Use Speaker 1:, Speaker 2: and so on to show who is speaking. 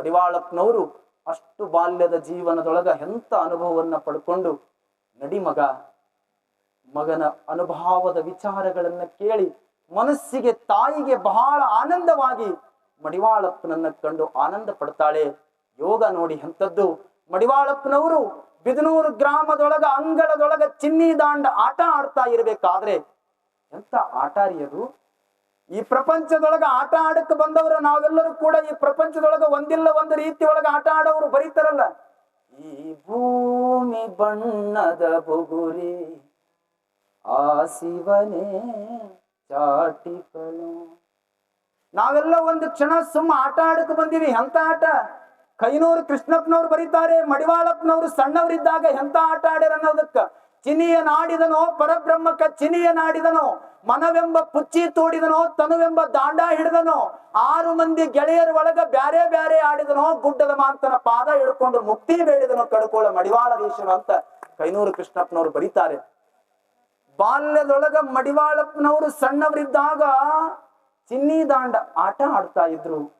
Speaker 1: ಮಡಿವಾಳಪ್ಪನವರು ಅಷ್ಟು ಬಾಲ್ಯದ ಜೀವನದೊಳಗ ಎಂತ ಅನುಭವವನ್ನ ಪಡ್ಕೊಂಡು ನಡಿಮಗ ಮಗನ ಅನುಭವದ ವಿಚಾರಗಳನ್ನು ಕೇಳಿ ಮನಸ್ಸಿಗೆ ತಾಯಿಗೆ ಬಹಳ ಆನಂದವಾಗಿ ಮಡಿವಾಳಪ್ಪನನ್ನ ಕಂಡು ಆನಂದ ಪಡ್ತಾಳೆ. ಯೋಗ ನೋಡಿ ಎಂಥದ್ದು. ಮಡಿವಾಳಪ್ಪನವರು ಬಿದನೂರು ಗ್ರಾಮದೊಳಗ ಅಂಗಳದೊಳಗ ಚಿನ್ನಿ ದಾಂಡ ಆಟ ಆಡ್ತಾ ಇರಬೇಕಾದ್ರೆ ಎಂತ ಆಟಾರಿಯರು ಈ ಪ್ರಪಂಚದೊಳಗ ಆಟ ಆಡಕ್ಕೆ ಬಂದವರ ನಾವೆಲ್ಲರೂ ಕೂಡ ಈ ಪ್ರಪಂಚದೊಳಗ ಒಂದಿಲ್ಲ ಒಂದು ರೀತಿ ಒಳಗ ಆಟ ಆಡೋರು ಬರೀತಾರಲ್ಲ. ಈ ಭೂಮಿ ಬಣ್ಣದ ಬುಗುರಿ, ಆ ಶಿವನೇ ಚಾಟಿಕನು. ನಾವೆಲ್ಲ ಒಂದು ಕ್ಷಣ ಸುಮ್ಮ ಆಟ ಆಡಕ್ಕೆ ಬಂದಿವಿ. ಎಂತ ಆಟ? ಕೈನೂರು ಕೃಷ್ಣಪ್ಪನವ್ರು ಬರೀತಾರೆ, ಮಡಿವಾಳಪ್ಪನವ್ರು ಸಣ್ಣವರಿದ್ದಾಗ ಎಂತ ಆಟ ಆಡ್ಯಾರ ಅನ್ನೋದಕ್ಕ. ಚಿನಿಯ ನಾಡಿದನೋ, ಪರಬ್ರಹ್ಮಕ್ಕ ಚಿನಿಯ ನಾಡಿದನೋ ಮನವೆಂಬ ಪುಚ್ಚಿ ತೋಡಿದನೋ, ತನುವೆಂಬ ದಾಂಡ ಹಿಡಿದನೋ, ಆರು ಮಂದಿ ಗೆಳೆಯರ ಒಳಗ ಬ್ಯಾರೆ ಬ್ಯಾರೆ ಆಡಿದನೋ, ಗುಡ್ಡದ ಮಾಂತನ ಪಾದ ಹಿಡ್ಕೊಂಡು ಮುಕ್ತಿ ಬೇಡಿದನೋ ಮಡಿವಾಳ ದೇಶನು ಅಂತ ಕೈನೂರು ಕೃಷ್ಣಪ್ಪನವ್ರು ಬರೀತಾರೆ. ಬಾಲ್ಯದೊಳಗ ಮಡಿವಾಳಪ್ಪನವರು ಸಣ್ಣವರಿದ್ದಾಗ ಚಿನ್ನಿ ದಾಂಡ ಆಟ ಆಡ್ತಾ ಇದ್ರು.